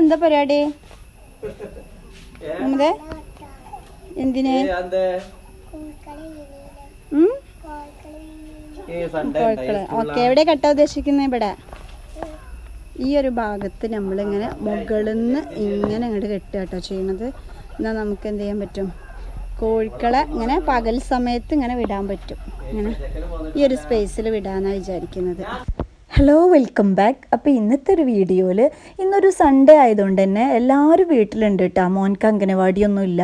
എന്താ പരിപാടി? എന്തിന്? ഓക്കെ എവിടെ കെട്ടാ ഉദ്ദേശിക്കുന്നത് ഇവിടെ? ഈ ഒരു ഭാഗത്ത് നമ്മളിങ്ങനെ മുകളിൽ നിന്ന് ഇങ്ങനെ അങ്ങോട്ട് കെട്ടുക കേട്ടോ ചെയ്യണത്. എന്നാൽ നമുക്ക് എന്ത് ചെയ്യാൻ പറ്റും? കോഴിക്കളെ ഇങ്ങനെ പകൽ സമയത്ത് ഇങ്ങനെ വിടാൻ പറ്റും. ഇങ്ങനെ ഈ ഒരു സ്പേസിൽ വിടാനാണ് വിചാരിക്കുന്നത്. ഹലോ വെൽക്കം ബാക്ക് അപ്പോൾ ഇന്നത്തെ ഒരു വീഡിയോയിൽ ഇന്നൊരു സൺഡേ ആയതുകൊണ്ട് തന്നെ എല്ലാവരും വീട്ടിലുണ്ട് കേട്ടോ മോൻക്ക് അംഗനവാടിയൊന്നുമില്ല.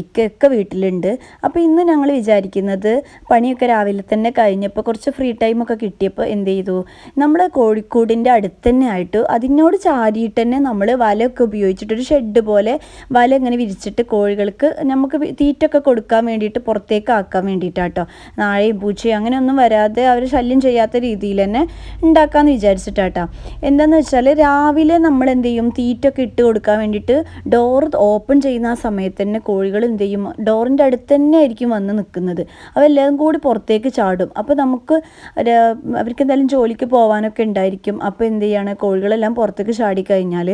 ഇക്കൊക്കെ വീട്ടിലുണ്ട്. അപ്പോൾ ഇന്ന് ഞങ്ങൾ വിചാരിക്കുന്നത് പണിയൊക്കെ രാവിലെ തന്നെ കഴിഞ്ഞപ്പോൾ കുറച്ച് ഫ്രീ ടൈമൊക്കെ കിട്ടിയപ്പോൾ എന്ത് ചെയ്തു? നമ്മൾ കോഴിക്കോടിന്റെ അടുത്ത് തന്നെ ആയിട്ട് അതിനോട് ചാരിയിട്ട് തന്നെ നമ്മൾ വലയൊക്കെ ഉപയോഗിച്ചിട്ട് ഒരു ഷെഡ് പോലെ വല ഇങ്ങനെ വിരിച്ചിട്ട് കോഴികൾക്ക് നമുക്ക് തീറ്റൊക്കെ കൊടുക്കാൻ വേണ്ടിയിട്ട് പുറത്തേക്ക് ആക്കാൻ വേണ്ടിയിട്ടാട്ടോ. നാഴയും പൂച്ചയും അങ്ങനെയൊന്നും വരാതെ അവർ ശല്യം ചെയ്യാത്ത രീതിയിൽ തന്നെ ഉണ്ടാക്കാമെന്ന് വിചാരിച്ചിട്ടാട്ടാ. എന്താണെന്ന് വെച്ചാൽ രാവിലെ നമ്മൾ എന്ത് ചെയ്യും? തീറ്റൊക്കെ ഇട്ട് കൊടുക്കാൻ വേണ്ടിയിട്ട് ഡോർ ഓപ്പൺ ചെയ്യുന്ന ആ സമയത്ത് തന്നെ കോഴികൾ എന്ത് ചെയ്യും? ഡോറിന്റെ അടുത്ത് തന്നെ ആയിരിക്കും വന്ന് നിൽക്കുന്നത് അവരെല്ലാം കൂടി പുറത്തേക്ക് ചാടും. അപ്പോൾ നമുക്ക് അവർക്ക് എന്തായാലും ജോലിക്ക് പോകാനൊക്കെ ഉണ്ടായിരിക്കും. അപ്പോൾ എന്ത് ചെയ്യാണ്? കോഴികളെല്ലാം പുറത്തേക്ക് ചാടി ചാടിക്കഴിഞ്ഞാൽ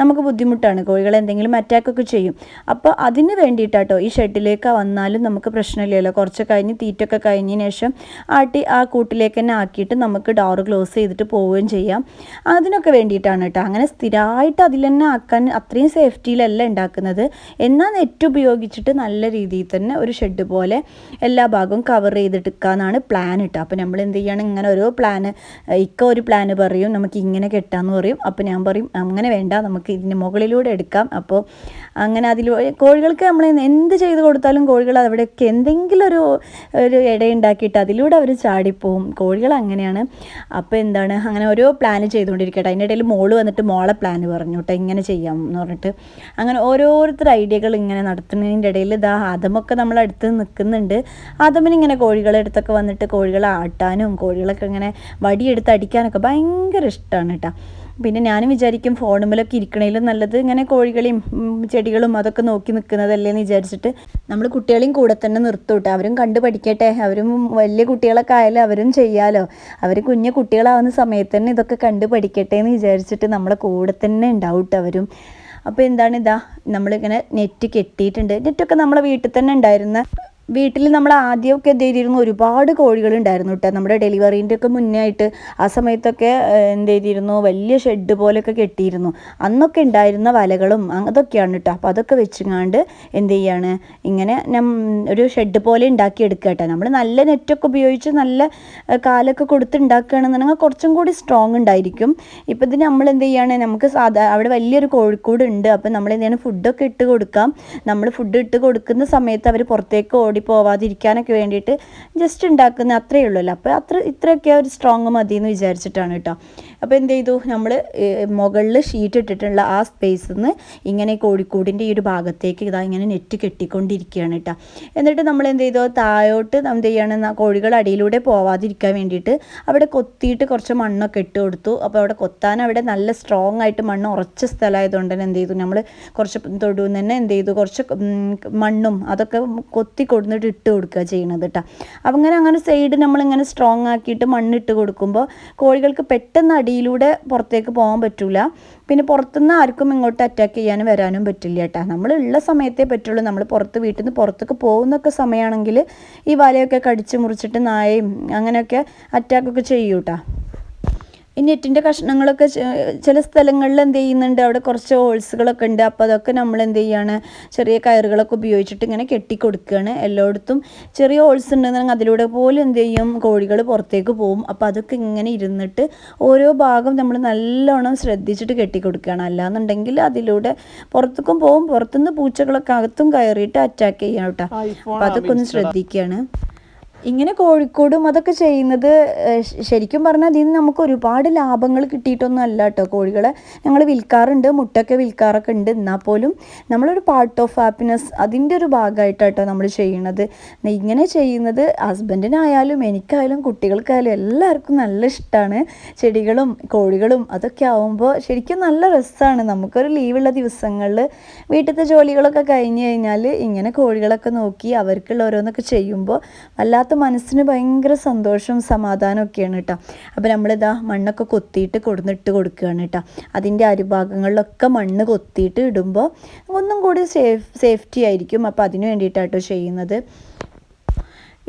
നമുക്ക് ബുദ്ധിമുട്ടാണ്. കോഴികൾ എന്തെങ്കിലും അറ്റാക്കൊക്കെ ചെയ്യും. അപ്പോൾ അതിന് വേണ്ടിയിട്ടാട്ടോ ഈ ഷെഡിലേക്ക് വന്നാലും നമുക്ക് പ്രശ്നമില്ലല്ലോ. കുറച്ച് കഴിഞ്ഞ് തീറ്റൊക്കെ കഴിഞ്ഞതിന് ശേഷം ആട്ടി ആ കൂട്ടിലേക്ക് തന്നെ ആക്കിയിട്ട് നമുക്ക് ഡോർ ക്ലോസ് ചെയ്തിട്ട് പോവുകയും ചെയ്യാം. അതിനൊക്കെ വേണ്ടിയിട്ടാണ് കേട്ടോ. അങ്ങനെ സ്ഥിരമായിട്ട് അതിൽ തന്നെ ആക്കാൻ അത്രയും സേഫ്റ്റിയിലല്ല ഉണ്ടാക്കുന്നത്. എന്നാൽ നെറ്റ് ഉപയോഗിച്ചിട്ട് നല്ല രീതിയിൽ തന്നെ ഒരു ഷെഡ് പോലെ എല്ലാ ഭാഗവും കവർ ചെയ്തെടുക്കാന്നാണ് പ്ലാൻ ഇട്ടോ അപ്പോൾ നമ്മൾ എന്ത് ചെയ്യണം? ഇങ്ങനെ ഓരോ പ്ലാന് ഇക്ക ഒരു പ്ലാന് പറയും. നമുക്ക് ഇങ്ങനെ കെട്ടാന്ന് പറയും. അപ്പോൾ ഞാൻ പറയും അങ്ങനെ വേണ്ട. നമുക്ക് ഇതിന് മുകളിലൂടെ എടുക്കാം. അപ്പോൾ അങ്ങനെ അതിൽ കോഴികൾക്ക് നമ്മൾ എന്ത് ചെയ്ത് കൊടുത്താലും കോഴികൾ അവിടെയൊക്കെ എന്തെങ്കിലും ഒരു ഒരു ഇടയുണ്ടാക്കിയിട്ട് അതിലൂടെ അവർ ചാടിപ്പോവും. കോഴികൾ അങ്ങനെയാണ്. അപ്പോൾ എന്താണ് അങ്ങനെ ഓരോ പ്ലാൻ ചെയ്തുകൊണ്ടിരിക്കട്ടെ. അതിന്റെ ഇടയിൽ മോൾ വന്നിട്ട് മോളെ പ്ലാൻ പറഞ്ഞു കേട്ടോ ഇങ്ങനെ ചെയ്യാം എന്ന് പറഞ്ഞിട്ട്. അങ്ങനെ ഓരോരുത്തർ ഐഡിയകൾ ഇങ്ങനെ നടത്തുന്നതിന്റെ ഇടയിൽ ഇതാ ആദമൊക്കെ നമ്മൾ അടുത്ത് നിൽക്കുന്നുണ്ട്. ആദമിന് ഇങ്ങനെ കോഴികളെ അടുത്തൊക്കെ വന്നിട്ട് കോഴികളെ ആട്ടാനും കോഴികളൊക്കെ ഇങ്ങനെ വടിയെടുത്ത് അടിക്കാനൊക്കെ ഭയങ്കര ഇഷ്ടമാണ് കേട്ടോ പിന്നെ ഞാനും വിചാരിക്കും ഫോണുമ്മലൊക്കെ ഇരിക്കണേലും നല്ലത് ഇങ്ങനെ കോഴികളെയും ചെടികളും അതൊക്കെ നോക്കി നിൽക്കുന്നതല്ലേ എന്ന് വിചാരിച്ചിട്ട് നമ്മൾ കുട്ടികളെയും കൂടെ തന്നെ നിർത്തൂട്ടെ അവരും കണ്ടു പഠിക്കട്ടെ. അവരും വലിയ കുട്ടികളൊക്കെ ആയാലും അവരും ചെയ്യാലോ. അവർ കുഞ്ഞു കുട്ടികളാവുന്ന സമയത്ത് തന്നെ ഇതൊക്കെ കണ്ടു പഠിക്കട്ടെ എന്ന് വിചാരിച്ചിട്ട് നമ്മളെ കൂടെ തന്നെ ഉണ്ടാവും അവരും. അപ്പോൾ എന്താണ് ഇതാ നമ്മളിങ്ങനെ നെറ്റ് കെട്ടിയിട്ടുണ്ട്. നെറ്റൊക്കെ നമ്മളെ വീട്ടിൽ തന്നെ ഉണ്ടായിരുന്ന വീട്ടിൽ നമ്മൾ ആദ്യമൊക്കെ എന്ത് ചെയ്തിരുന്നു? ഒരുപാട് കോഴികൾ ഉണ്ടായിരുന്നു കേട്ടോ. നമ്മുടെ ഡെലിവറീന്റെ ഒക്കെ മുന്നേ ആയിട്ട് ആ സമയത്തൊക്കെ ഏഹ്, എന്ത് ചെയ്തിരുന്നു? വലിയ ഷെഡ് പോലെയൊക്കെ കെട്ടിയിരുന്നു. അന്നൊക്കെ ഉണ്ടായിരുന്ന വലകളും അതൊക്കെയാണ് കേട്ടോ. അപ്പോൾ അതൊക്കെ വെച്ചുങ്ങാണ്ട് എന്ത് ചെയ്യാണ്? ഇങ്ങനെ ഒരു ഷെഡ് പോലെ ഉണ്ടാക്കി എടുക്കുക കേട്ടോ. നമ്മൾ നല്ല നെറ്റൊക്കെ ഉപയോഗിച്ച് നല്ല കാലൊക്കെ കൊടുത്ത് ഉണ്ടാക്കുകയാണെന്നുണ്ടെങ്കിൽ കുറച്ചും കൂടി സ്ട്രോങ് ഉണ്ടായിരിക്കും. ഇപ്പോൾ ഇത് നമ്മൾ എന്ത് ചെയ്യാണ്? നമുക്ക് സാധാ അവിടെ വലിയൊരു കോഴിക്കൂട് ഉണ്ട് അപ്പോൾ നമ്മൾ എന്ത് ചെയ്യണം? ഫുഡൊക്കെ ഇട്ട് കൊടുക്കാം. നമ്മൾ ഫുഡ് ഇട്ട് കൊടുക്കുന്ന സമയത്ത് അവർ പുറത്തേക്ക് ഓടി പോവാതിരിക്കാനൊക്കെ വേണ്ടിയിട്ട് ജസ്റ്റ് ഉണ്ടാക്കുന്ന അത്രയേ ഉള്ളൂല്ലോ അപ്പോൾ അത്ര ഇത്രയൊക്കെ ഒരു സ്ട്രോങ് മതി എന്ന് വിചാരിച്ചിട്ടാണ് കേട്ടോ. അപ്പോൾ എന്ത് ചെയ്തു? നമ്മൾ മുകളിൽ ഷീറ്റ് ഇട്ടിട്ടുള്ള ആ സ്പേസിൽ നിന്ന് ഇങ്ങനെ കോഴിക്കൂടിന്റെ ഈ ഒരു ഭാഗത്തേക്ക് ഇതാ ഇങ്ങനെ നെറ്റ് കെട്ടിക്കൊണ്ടിരിക്കുകയാണ് കേട്ടോ എന്നിട്ട് നമ്മൾ എന്ത് ചെയ്തു? താഴോട്ട് എന്ത് ചെയ്യണം? കോഴികൾ അടിയിലൂടെ പോവാതിരിക്കാൻ വേണ്ടിയിട്ട് അവിടെ കൊത്തിയിട്ട് കുറച്ച് മണ്ണൊക്കെ ഇട്ട് കൊടുത്തു. അപ്പോൾ അവിടെ കൊത്താൻ അവിടെ നല്ല സ്ട്രോങ് ആയിട്ട് മണ്ണ് ഉറച്ച സ്ഥലമായതുകൊണ്ട് തന്നെ എന്ത് ചെയ്തു? നമ്മൾ കുറച്ച് തൊടുവിൽ തന്നെ എന്ത് ചെയ്തു? കുറച്ച് മണ്ണും അതൊക്കെ കൊത്തി കൊടുത്തിട്ട് ഇട്ട് കൊടുക്കുക ചെയ്യണത് കേട്ടോ അപ്പം അങ്ങനെ അങ്ങനെ സൈഡ് നമ്മളിങ്ങനെ സ്ട്രോങ് ആക്കിയിട്ട് മണ്ണിട്ട് കൊടുക്കുമ്പോൾ കോഴികൾക്ക് പെട്ടെന്ന് അടിയിലൂടെ പുറത്തേക്ക് പോകാൻ പറ്റില്ല പിന്നെ പുറത്തുനിന്ന് ആർക്കും ഇങ്ങോട്ട് അറ്റാക്ക് ചെയ്യാനും വരാനും പറ്റില്ല കേട്ടോ നമ്മൾ ഉള്ള സമയത്തേ പറ്റുള്ളൂ. നമ്മൾ പുറത്ത് വീട്ടിൽ നിന്ന് പുറത്തേക്ക് പോകുന്നൊക്കെ സമയമാണെങ്കിൽ ഈ വലയൊക്കെ കടിച്ച് മുറിച്ചിട്ട് നായയും അങ്ങനെയൊക്കെ അറ്റാക്കൊക്കെ ചെയ്യൂട്ടാ. ഈ നെറ്റിന്റെ കഷ്ണങ്ങളൊക്കെ ചില സ്ഥലങ്ങളിൽ എന്ത് ചെയ്യുന്നുണ്ട്? അവിടെ കുറച്ച് ഹോൾസുകളൊക്കെ ഉണ്ട്. അപ്പോൾ അതൊക്കെ നമ്മൾ എന്ത് ചെയ്യുകയാണ് ചെറിയ കയറുകളൊക്കെ ഉപയോഗിച്ചിട്ട് ഇങ്ങനെ കെട്ടിക്കൊടുക്കുകയാണ് എല്ലായിടത്തും. ചെറിയ ഹോൾസ് ഉണ്ടെന്നുണ്ടെങ്കിൽ അതിലൂടെ പോലും എന്ത് ചെയ്യും? കോഴികൾ പുറത്തേക്ക് പോകും. അപ്പോൾ അതൊക്കെ ഇങ്ങനെ ഇരുന്നിട്ട് ഓരോ ഭാഗം നമ്മൾ നല്ലോണം ശ്രദ്ധിച്ചിട്ട് കെട്ടിക്കൊടുക്കുകയാണ്. അല്ലാന്നുണ്ടെങ്കിൽ അതിലൂടെ പുറത്തേക്കും പോകും. പുറത്തുനിന്ന് പൂച്ചകളൊക്കെ അകത്തും കയറിയിട്ട് അറ്റാക്ക് ചെയ്യാം കേട്ടോ. അപ്പോൾ അതൊക്കെ ഒന്ന് ശ്രദ്ധിക്കുകയാണ്. ഇങ്ങനെ കോഴിക്കോടും അതൊക്കെ ചെയ്യുന്നത് ശരിക്കും പറഞ്ഞാൽ ഇതിൽ നിന്ന് നമുക്ക് ഒരുപാട് ലാഭങ്ങൾ കിട്ടിയിട്ടൊന്നും അല്ല കേട്ടോ കോഴികളെ. ഞങ്ങൾ വിൽക്കാറുണ്ട് മുട്ടയൊക്കെ വിൽക്കാറൊക്കെ ഉണ്ട്. എന്നാൽ പോലും നമ്മളൊരു പാർട്ട് ഓഫ് ഹാപ്പിനെസ് അതിന്റെ ഒരു ഭാഗമായിട്ടാട്ടോ നമ്മൾ ചെയ്യണത്. ഇങ്ങനെ ചെയ്യുന്നത് ഹസ്ബൻഡിനായാലും എനിക്കായാലും കുട്ടികൾക്കായാലും എല്ലാവർക്കും നല്ല ഇഷ്ടമാണ് ചെടികളും കോഴികളും അതൊക്കെ ആവുമ്പോൾ ശരിക്കും നല്ല രസമാണ് നമുക്കൊരു ലീവുള്ള ദിവസങ്ങളിൽ വീട്ടിലത്തെ ജോലികളൊക്കെ കഴിഞ്ഞ് കഴിഞ്ഞാൽ ഇങ്ങനെ കോഴികളൊക്കെ നോക്കി അവർക്കുള്ള ഓരോന്നൊക്കെ ചെയ്യുമ്പോൾ വല്ലാത്ത വല്ലാത്ത മനസ്സിന് ഭയങ്കര സന്തോഷവും സമാധാനവും ഒക്കെയാണ് കേട്ടോ. അപ്പോൾ നമ്മളിതാ മണ്ണൊക്കെ കൊത്തിയിട്ട് കൊടുന്നിട്ട് കൊടുക്കുകയാണ് കേട്ടോ. അതിന്റെ അരുഭാഗങ്ങളിലൊക്കെ മണ്ണ് കൊത്തിയിട്ട് ഇടുമ്പോൾ ഒന്നും കൂടി സേഫ് സേഫ്റ്റി ആയിരിക്കും. അപ്പോൾ അതിന് വേണ്ടിയിട്ടാട്ടോ ചെയ്യുന്നത്.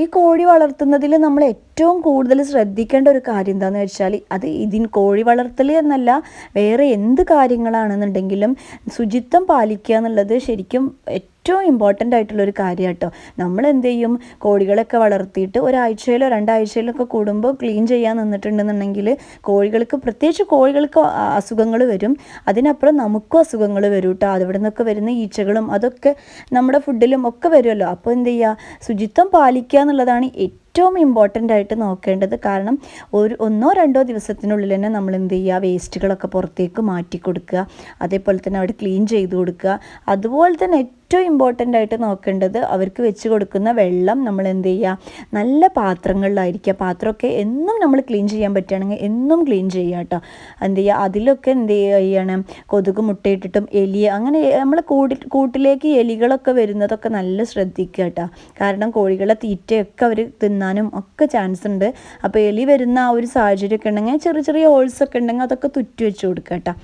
ഈ കോഴി വളർത്തുന്നതിൽ നമ്മൾ ഏറ്റവും കൂടുതൽ ശ്രദ്ധിക്കേണ്ട ഒരു കാര്യം എന്താണെന്ന് വെച്ചാൽ അത് ഇതിൻ കോഴി വളർത്തൽ എന്നല്ല വേറെ എന്ത് കാര്യങ്ങളാണെന്നുണ്ടെങ്കിലും ശുചിത്വം പാലിക്കുക എന്നുള്ളത് ശരിക്കും ഏറ്റവും ഇമ്പോർട്ടന്റ് ആയിട്ടുള്ള ഒരു കാര്യം കേട്ടോ നമ്മൾ എന്ത് ചെയ്യും? കോഴികളൊക്കെ വളർത്തിയിട്ട് ഒരാഴ്ചയിലോ രണ്ടാഴ്ചയിലോ ഒക്കെ കൂടുമ്പോൾ ക്ലീൻ ചെയ്യാൻ നിന്നിട്ടുണ്ടെന്നുണ്ടെങ്കിൽ കോഴികൾക്ക് പ്രത്യേകിച്ച് കോഴികൾക്ക് അസുഖങ്ങൾ വരും. അതിനപ്പുറം നമുക്കും അസുഖങ്ങൾ വരും കേട്ടോ അവിടെ നിന്നൊക്കെ വരുന്ന ഈച്ചകളും അതൊക്കെ നമ്മുടെ ഫുഡിലും ഒക്കെ വരുമല്ലോ. അപ്പോൾ എന്ത് ചെയ്യുക? ശുചിത്വം പാലിക്കുക എന്നുള്ളതാണ് ഏറ്റവും ഇമ്പോർട്ടന്റ് ആയിട്ട് നോക്കേണ്ടത് കാരണം ഒരു ഒന്നോ രണ്ടോ ദിവസത്തിനുള്ളിൽ തന്നെ നമ്മൾ എന്ത് ചെയ്യുക? വേസ്റ്റുകളൊക്കെ പുറത്തേക്ക് മാറ്റി കൊടുക്കുക. അതേപോലെ തന്നെ അവിടെ ക്ലീൻ ചെയ്ത് കൊടുക്കുക. അതുപോലെ തന്നെ ഏറ്റവും ഇമ്പോർട്ടന്റ് ആയിട്ട് നോക്കേണ്ടത് അവർക്ക് വെച്ച് കൊടുക്കുന്ന വെള്ളം നമ്മൾ എന്ത് ചെയ്യുക നല്ല പാത്രങ്ങളിലായിരിക്കുക. പാത്രമൊക്കെ എന്നും നമ്മൾ ക്ലീൻ ചെയ്യാൻ പറ്റുകയാണെങ്കിൽ എന്നും ക്ലീൻ ചെയ്യുക കേട്ടോ. എന്ത് ചെയ്യുക അതിലൊക്കെ എന്ത് ചെയ്യണം? കൊതുക് മുട്ടയിട്ടിട്ടും എലി അങ്ങനെ നമ്മൾ കൂടി കൂട്ടിലേക്ക് എലികളൊക്കെ വരുന്നതൊക്കെ നല്ല ശ്രദ്ധിക്കുക കേട്ടോ. കാരണം കോഴികളെ തീറ്റയൊക്കെ അവർ തിന്നാനും ഒക്കെ ചാൻസ് ഉണ്ട്. അപ്പോൾ എലി വരുന്ന ആ ഒരു സാഹചര്യമൊക്കെ ഉണ്ടെങ്കിൽ ചെറിയ ചെറിയ ഹോൾസ് ഒക്കെ ഉണ്ടെങ്കിൽ അതൊക്കെ തുറ്റി വെച്ച് കൊടുക്കുക കേട്ടോ.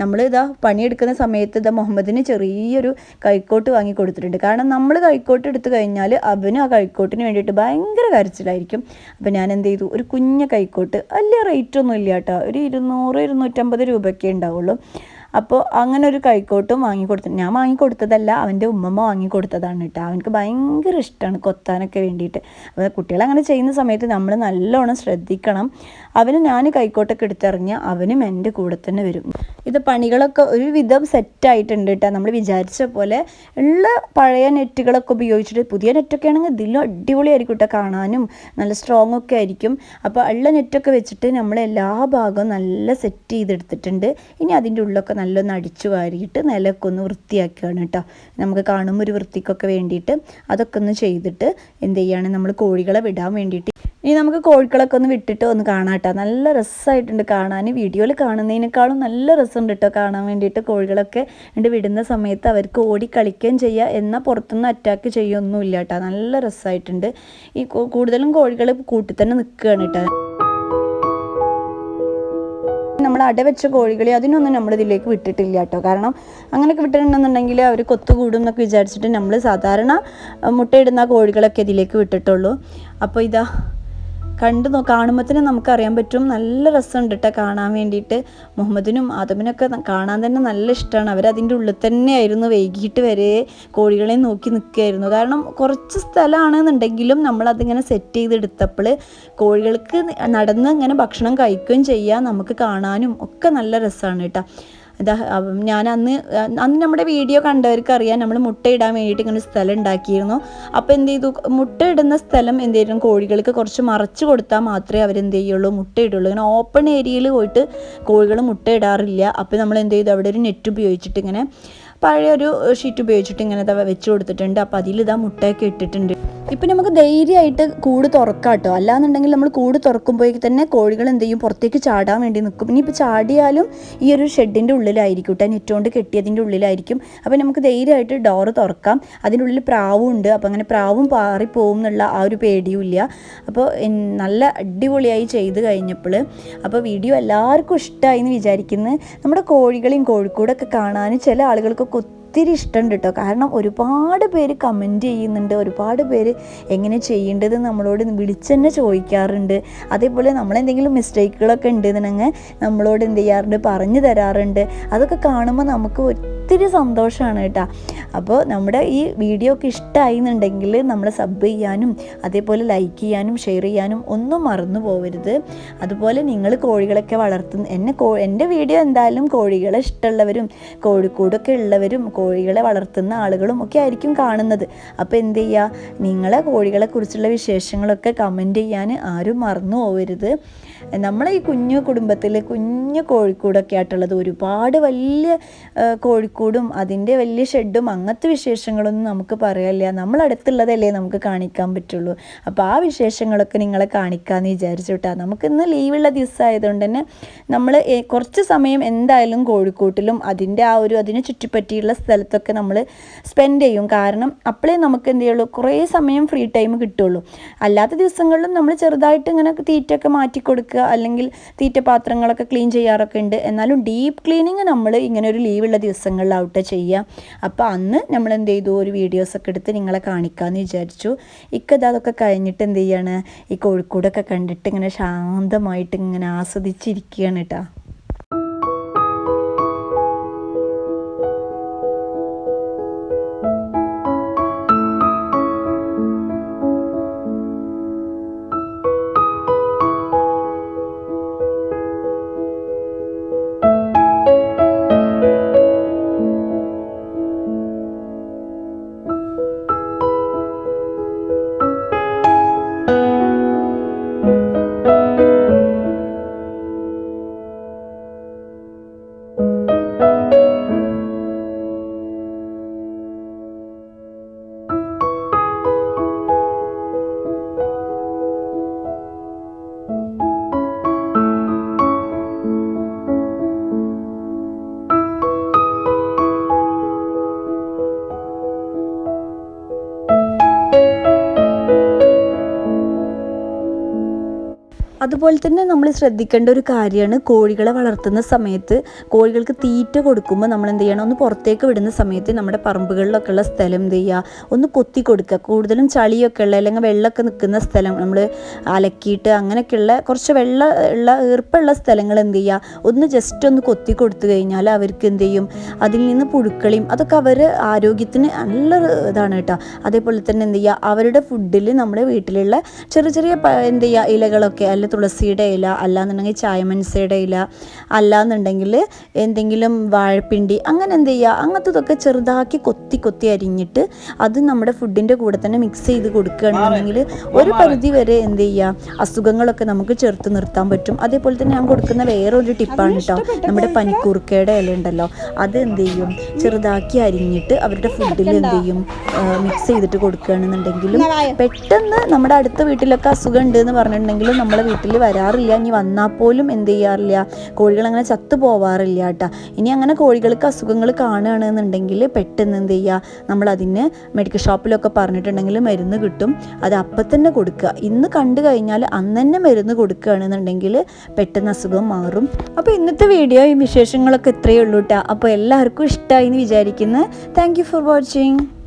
നമ്മൾ ഇതാ പണിയെടുക്കുന്ന സമയത്ത് ഇതാ മുഹമ്മദിന് ചെറിയൊരു കൈക്കോട്ട് വാങ്ങി കൊടുത്തിട്ടുണ്ട് കാരണം നമ്മൾ കൈക്കോട്ട് എടുത്തു കഴിഞ്ഞാൽ അവന് ആ കൈക്കോട്ടിന് വേണ്ടിയിട്ട് ഭയങ്കര കരച്ചിലായിരിക്കും. അപ്പോൾ ഞാൻ എന്ത് ചെയ്തു ഒരു കുഞ്ഞ കൈക്കോട്ട്. വലിയ റേറ്റ് ഒന്നും ഇല്ല കേട്ടോ ഒരു ഇരുന്നൂറ് ഇരുന്നൂറ്റമ്പത് രൂപയൊക്കെ ഉണ്ടാവുള്ളൂ. അപ്പോൾ അങ്ങനെ ഒരു കൈക്കോട്ടും വാങ്ങി കൊടുത്തു ഞാൻ വാങ്ങി കൊടുത്തതല്ല അവന്റെ ഉമ്മമ്മ വാങ്ങി കൊടുത്തതാണ് കേട്ടോ. അവനക്ക് ഭയങ്കര ഇഷ്ടമാണ് കൊത്താനൊക്കെ വേണ്ടിയിട്ട്. അപ്പോൾ കുട്ടികൾ അങ്ങനെ ചെയ്യുന്ന സമയത്ത് നമ്മൾ നല്ലോണം ശ്രദ്ധിക്കണം. അവന് ഞാൻ കൈക്കോട്ടൊക്കെ എടുത്തെറിഞ്ഞ് അവനും എന്റെ കൂടെ തന്നെ വരും. ഇത് പണികളൊക്കെ ഒരുവിധം സെറ്റായിട്ടുണ്ട് കേട്ടോ നമ്മൾ വിചാരിച്ച പോലെ ഉള്ള പഴയ നെറ്റുകളൊക്കെ ഉപയോഗിച്ചിട്ട് പുതിയ നെറ്റൊക്കെ ആണെങ്കിൽ ഇതിലും അടിപൊളിയായിരിക്കും കേട്ടോ കാണാനും. നല്ല സ്ട്രോങ് ഒക്കെ ആയിരിക്കും. അപ്പോൾ ഉള്ള നെറ്റൊക്കെ വെച്ചിട്ട് നമ്മൾ എല്ലാ ഭാഗവും നല്ല സെറ്റ് ചെയ്തെടുത്തിട്ടുണ്ട്. ഇനി അതിന്റെ ഉള്ളൊക്കെ നല്ലൊന്ന് അടിച്ചു വാരിയിട്ട് നിലമൊക്കെ ഒന്ന് വൃത്തിയാക്കുകയാണ് കേട്ടോ നമുക്ക് കാണുമ്പോൾ ഒരു വൃത്തിക്കൊക്കെ വേണ്ടിയിട്ട് അതൊക്കെ ഒന്ന് ചെയ്തിട്ട് എന്ത് ചെയ്യാണ് നമ്മൾ കോഴികളെ വിടാൻ വേണ്ടിയിട്ട് ഇനി നമുക്ക് കോഴിക്കളൊക്കെ ഒന്ന് വിട്ടിട്ട് ഒന്ന് കാണാം കേട്ടോ. നല്ല രസമായിട്ടുണ്ട് കാണാൻ. വീഡിയോയിൽ കാണുന്നതിനേക്കാളും നല്ല രസമുണ്ട് കേട്ടോ കാണാൻ വേണ്ടിയിട്ട് കോഴികളൊക്കെ ഉണ്ട് വിടുന്ന സമയത്ത് അവർക്ക് ഓടി കളിക്കുകയും ചെയ്യുക എന്നാൽ പുറത്തുനിന്ന് അറ്റാക്ക് ചെയ്യുകയൊന്നുമില്ല കേട്ടോ. നല്ല രസമായിട്ടുണ്ട് ഈ കൂടുതലും കോഴികൾ കൂട്ടി തന്നെ നിൽക്കുകയാണ് കേട്ടോ. നമ്മൾ അടവെച്ച കോഴികളെ അതിനൊന്നും നമ്മൾ ഇതിലേക്ക് വിട്ടിട്ടില്ല കേട്ടോ. കാരണം അങ്ങനെയൊക്കെ വിട്ടിട്ടുണ്ടെന്നുണ്ടെങ്കിൽ അവർ കൊത്തുകൂടും എന്നൊക്കെ വിചാരിച്ചിട്ട് നമ്മൾ സാധാരണ മുട്ടയിടുന്ന കോഴികളൊക്കെ ഇതിലേക്ക് വിട്ടിട്ടുള്ളൂ. അപ്പോൾ ഇതാ കണ്ടു നോ കാണുമ്പോൾ തന്നെ നമുക്കറിയാൻ പറ്റും. നല്ല രസമുണ്ട് കേട്ടോ കാണാൻ വേണ്ടിയിട്ട്. മുഹമ്മദിനും ആദമിനൊക്കെ കാണാൻ തന്നെ നല്ല ഇഷ്ടമാണ് അവരതിന്റെ ഉള്ളിൽ തന്നെയായിരുന്നു വൈകിട്ട് വരെ കോഴികളെ നോക്കി നിൽക്കുകയായിരുന്നു. കാരണം കുറച്ച് സ്ഥലമാണെന്നുണ്ടെങ്കിലും നമ്മളതിങ്ങനെ സെറ്റ് ചെയ്തെടുത്തപ്പോൾ കോഴികൾക്ക് നടന്ന് ഇങ്ങനെ ഭക്ഷണം കഴിക്കുകയും ചെയ്യാം. നമുക്ക് കാണാനും ഒക്കെ നല്ല രസമാണ് കേട്ടോ ഞാൻ അന്ന് അന്ന് നമ്മുടെ വീഡിയോ കണ്ടവർക്ക് അറിയാം നമ്മൾ മുട്ട ഇടാൻ വേണ്ടിയിട്ട് ഇങ്ങനെ സ്ഥലം ഉണ്ടാക്കിയിരുന്നു. അപ്പോൾ എന്ത് ചെയ്തു? മുട്ട ഇടുന്ന സ്ഥലം എന്ത് കോഴികൾക്ക് കുറച്ച് മറച്ച് കൊടുത്താൽ മാത്രമേ അവരെന്ത് ചെയ്യുള്ളൂ മുട്ട ഇടുള്ളൂ ഇങ്ങനെ ഓപ്പൺ ഏരിയയിൽ പോയിട്ട് കോഴികൾ മുട്ട ഇടാറില്ല അപ്പോൾ നമ്മൾ എന്ത് ചെയ്തു? അവിടെ ഒരു നെറ്റ് ഉപയോഗിച്ചിട്ട് ഇങ്ങനെ പഴയ ഒരു ഷീറ്റ് ഉപയോഗിച്ചിട്ട് ഇങ്ങനെ വെച്ച് കൊടുത്തിട്ടുണ്ട്. അപ്പോൾ അതിൽ ഇതാ മുട്ടയൊക്കെ ഇട്ടിട്ടുണ്ട്. ഇപ്പം നമുക്ക് ധൈര്യമായിട്ട് കൂട് തുറക്കാം കേട്ടോ അല്ലാന്നുണ്ടെങ്കിൽ നമ്മൾ കൂട് തുറക്കുമ്പോഴേക്ക് തന്നെ കോഴികൾ എന്ത് ചെയ്യും? പുറത്തേക്ക് ചാടാൻ വേണ്ടി നിൽക്കും. ഇനിയിപ്പോൾ ചാടിയാലും ഈ ഒരു ഷെഡിന്റെ ഉള്ളിലായിരിക്കും കേട്ടോ നെറ്റ് കൊണ്ട് കെട്ടിയതിന്റെ ഉള്ളിലായിരിക്കും. അപ്പോൾ നമുക്ക് ധൈര്യമായിട്ട് ഡോറ് തുറക്കാം. അതിന്റെ ഉള്ളിൽ പ്രാവും ഉണ്ട് അപ്പോൾ അങ്ങനെ പ്രാവും പാറിപ്പോവും എന്നുള്ള ആ ഒരു പേടിയും ഇല്ല അപ്പോൾ നല്ല അടിപൊളിയായി ചെയ്ത് കഴിഞ്ഞപ്പോൾ അപ്പോൾ വീഡിയോ എല്ലാവർക്കും ഇഷ്ടമായി എന്ന് വിചാരിക്കുന്നത് നമ്മുടെ കോഴികളെയും കോഴിക്കൂടൊക്കെ കാണാൻ ചില ആളുകൾക്കൊക്കെ ഒത്തിരി ഇഷ്ടമുണ്ട് കേട്ടോ. കാരണം ഒരുപാട് പേര് കമന്റ് ചെയ്യുന്നുണ്ട് ഒരുപാട് പേര് എങ്ങനെ ചെയ്യേണ്ടത് നമ്മളോട് വിളിച്ച് തന്നെ ചോദിക്കാറുണ്ട്. അതേപോലെ നമ്മളെന്തെങ്കിലും മിസ്റ്റേക്കുകളൊക്കെ ഉണ്ടെന്നുണ്ടെങ്കിൽ നമ്മളോട് എന്ത് ചെയ്യാറുണ്ട്? പറഞ്ഞു തരാറുണ്ട്. അതൊക്കെ കാണുമ്പോൾ നമുക്ക് ഒത്തിരി സന്തോഷമാണ് കേട്ടോ. അപ്പോൾ നമ്മുടെ ഈ വീഡിയോ ഒക്കെ ഇഷ്ടമായി എന്നുണ്ടെങ്കിൽ നമ്മൾ സബ് ചെയ്യാനും അതേപോലെ ലൈക്ക് ചെയ്യാനും ഷെയർ ചെയ്യാനും ഒന്നും മറന്നു പോകരുത് അതുപോലെ നിങ്ങൾ കോഴികളൊക്കെ വളർത്തുന്ന എന്നെ കോ എന്റെ വീഡിയോ എന്തായാലും കോഴികളെ ഇഷ്ടമുള്ളവരും കോഴിക്കൂടൊക്കെ ഉള്ളവരും കോഴികളെ വളർത്തുന്ന ആളുകളും ഒക്കെ ആയിരിക്കും കാണുന്നത്. അപ്പോൾ എന്ത് ചെയ്യുക നിങ്ങളെ കോഴികളെക്കുറിച്ചുള്ള വിശേഷങ്ങളൊക്കെ കമന്റ് ചെയ്യാൻ ആരും മറന്നു പോകരുത് നമ്മളെ ഈ കുഞ്ഞു കുടുംബത്തിൽ കുഞ്ഞു കോഴിക്കൂടൊക്കെ ആയിട്ടുള്ളത് ഒരുപാട് വലിയ കോഴിക്കൂടും അതിന്റെ വലിയ ഷെഡും അങ്ങനത്തെ വിശേഷങ്ങളൊന്നും നമുക്ക് പറയാനില്ല. നമ്മളടുത്തുള്ളതല്ലേ നമുക്ക് കാണിക്കാൻ പറ്റുള്ളൂ. അപ്പോൾ ആ വിശേഷങ്ങളൊക്കെ നിങ്ങളെ കാണിക്കാമെന്ന് വിചാരിച്ചു കേട്ടോ. നമുക്കിന്ന് ലീവുള്ള ദിവസമായതുകൊണ്ട് തന്നെ നമ്മൾ കുറച്ച് സമയം എന്തായാലും കോഴിക്കൂട്ടിലും അതിന്റെ ആ ഒരു അതിനെ ചുറ്റിപ്പറ്റിയുള്ള സ്ഥലത്തൊക്കെ നമ്മൾ സ്പെൻഡ് ചെയ്യും. കാരണം അപ്പോഴേ നമുക്ക് എന്ത് ചെയ്യുള്ളൂ കുറേ സമയം ഫ്രീ ടൈം കിട്ടുള്ളൂ. അല്ലാത്ത ദിവസങ്ങളിലും നമ്മൾ ചെറുതായിട്ട് ഇങ്ങനെ തീറ്റയൊക്കെ മാറ്റി കൊടുക്കുക അല്ലെങ്കിൽ തീറ്റ പാത്രങ്ങളൊക്കെ ക്ലീൻ ചെയ്യാറൊക്കെ ഉണ്ട്. എന്നാലും ഡീപ്പ് ക്ലീനിങ് നമ്മൾ ഇങ്ങനെ ഒരു ലീവുള്ള ദിവസങ്ങളിലാവട്ടെ ചെയ്യുക അപ്പോൾ അന്ന് നമ്മൾ എന്ത് ചെയ്തു? ഒരു വീഡിയോസൊക്കെ എടുത്ത് നിങ്ങളെ കാണിക്കാമെന്ന് വിചാരിച്ചു. ഇക്കത് അതൊക്കെ കഴിഞ്ഞിട്ട് എന്ത് ചെയ്യാണ്? ഈ കോഴിക്കോടൊക്കെ കണ്ടിട്ട് ഇങ്ങനെ ശാന്തമായിട്ട് ഇങ്ങനെ ആസ്വദിച്ചിരിക്കുകയാണ് കേട്ടോ അതുപോലെ തന്നെ നമ്മൾ ശ്രദ്ധിക്കേണ്ട ഒരു കാര്യമാണ് കോഴികളെ വളർത്തുന്ന സമയത്ത് കോഴികൾക്ക് തീറ്റ കൊടുക്കുമ്പോൾ നമ്മൾ എന്ത് ചെയ്യണം? ഒന്ന് പുറത്തേക്ക് വിടുന്ന സമയത്ത് നമ്മുടെ പറമ്പുകളിലൊക്കെ ഉള്ള സ്ഥലം എന്ത് ചെയ്യുക? ഒന്ന് കൊത്തി കൊടുക്കുക. കൂടുതലും ചളിയൊക്കെ ഉള്ള അല്ലെങ്കിൽ വെള്ളമൊക്കെ നിൽക്കുന്ന സ്ഥലം നമ്മൾ അലക്കിയിട്ട് അങ്ങനെയൊക്കെയുള്ള കുറച്ച് വെള്ളം ഉള്ള ഈർപ്പുള്ള സ്ഥലങ്ങൾ എന്ത് ചെയ്യുക? ഒന്ന് ജസ്റ്റ് ഒന്ന് കൊത്തി കൊടുത്തു കഴിഞ്ഞാൽ അവർക്ക് എന്ത് ചെയ്യും? അതിൽ നിന്ന് പുഴുക്കളിയും അതൊക്കെ അവർ ആരോഗ്യത്തിന് നല്ല ഇതാണ് കേട്ടോ. അതേപോലെ തന്നെ എന്ത് ചെയ്യുക? അവരുടെ ഫുഡിൽ നമ്മുടെ വീട്ടിലുള്ള ചെറിയ ചെറിയ എന്ത് ചെയ്യുക? ഇലകളൊക്കെ അല്ല തുളസിയുടെ ഇല അല്ലാന്നുണ്ടെങ്കിൽ ചായമൻസയുടെ ഇല അല്ലാന്നുണ്ടെങ്കിൽ എന്തെങ്കിലും വാഴപ്പിണ്ടി അങ്ങനെ എന്ത് ചെയ്യുക? അങ്ങനത്തതൊക്കെ ചെറുതാക്കി കൊത്തി കൊത്തി അരിഞ്ഞിട്ട് അത് നമ്മുടെ ഫുഡിന്റെ കൂടെ തന്നെ മിക്സ് ചെയ്ത് കൊടുക്കുകയാണെന്നുണ്ടെങ്കിൽ ഒരു പരിധി വരെ എന്ത് ചെയ്യുക? അസുഖങ്ങളൊക്കെ നമുക്ക് ചെറുത്ത് നിർത്താൻ പറ്റും. അതേപോലെ തന്നെ ഞാൻ കൊടുക്കുന്ന വേറൊരു ടിപ്പാണ് കേട്ടോ നമ്മുടെ പനിക്കൂർക്കയുടെ ഇല ഉണ്ടല്ലോ അത് എന്ത് ചെയ്യും? ചെറുതാക്കി അരിഞ്ഞിട്ട് അവരുടെ ഫുഡിൽ എന്ത് ചെയ്യും? മിക്സ് ചെയ്തിട്ട് കൊടുക്കുകയാണെന്നുണ്ടെങ്കിലും പെട്ടെന്ന് നമ്മുടെ അടുത്ത വീട്ടിലൊക്കെ അസുഖം ഉണ്ട് എന്ന് പറഞ്ഞിട്ടുണ്ടെങ്കിലും നമ്മളെ വീട്ടിൽ വരാറില്ല. ഇനി വന്നാൽ പോലും എന്ത് ചെയ്യാറില്ല. കോഴികൾ അങ്ങനെ ചത്തു പോവാറില്ല കേട്ടോ. ഇനി അങ്ങനെ കോഴികൾക്ക് അസുഖങ്ങൾ കാണുകയാണെന്നുണ്ടെങ്കിൽ പെട്ടെന്ന് എന്ത് ചെയ്യുക നമ്മൾ അതിന് മെഡിക്കൽ ഷോപ്പിലൊക്കെ പറഞ്ഞിട്ടുണ്ടെങ്കിൽ മരുന്ന് കിട്ടും. അത് അപ്പം തന്നെ കൊടുക്കുക. ഇന്ന് കണ്ടു കഴിഞ്ഞാൽ അന്ന് തന്നെ മരുന്ന് കൊടുക്കുകയാണെന്നുണ്ടെങ്കിൽ പെട്ടെന്ന് അസുഖം മാറും. അപ്പോൾ ഇന്നത്തെ വീഡിയോ ഈ വിശേഷങ്ങളൊക്കെ ഇത്രയേ ഉള്ളൂ കേട്ടോ. അപ്പോൾ എല്ലാവർക്കും ഇഷ്ടമായി എന്ന് വിചാരിക്കുന്നു. Thank for watching